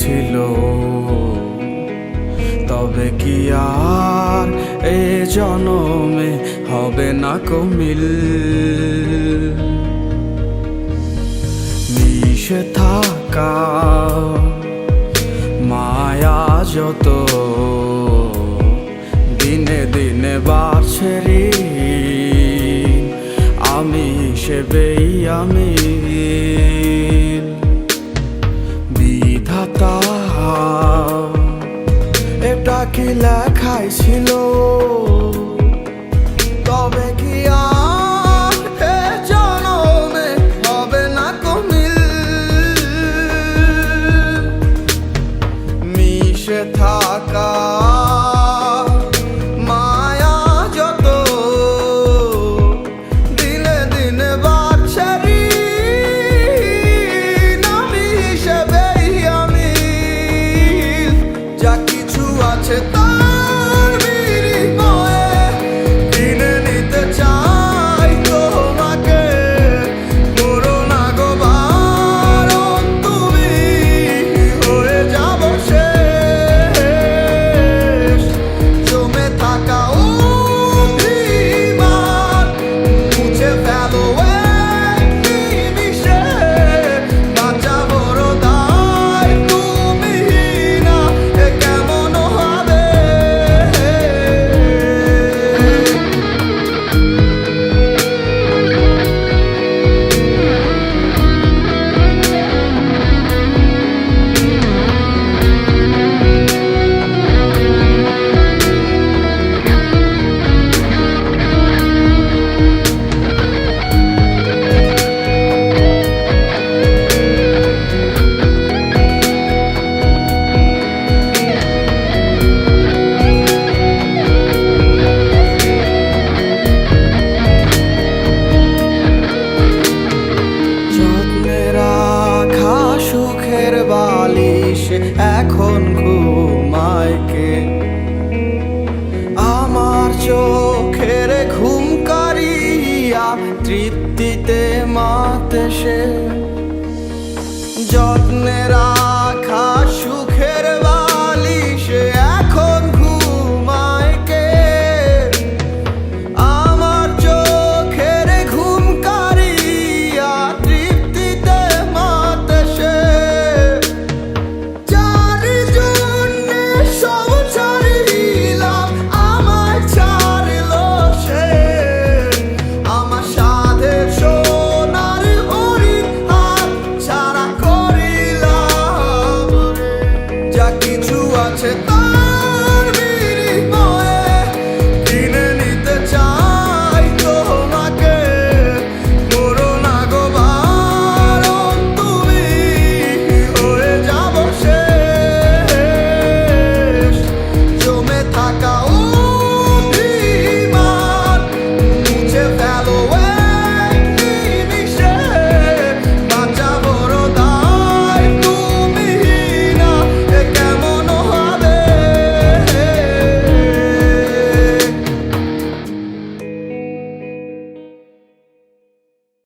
ছিল। তবে কি আর এ জনমে হবে না কমিল? মিশে থাকা মায়া যত দিনে দিনে বাছরি আমি সেবেই আমি বিধাতা এটা কি লেখাই ছিল। এখন ঘুমাইকে। আমার চোখের ঘুম কারিয়া তৃপ্তিতে মাতে সে। to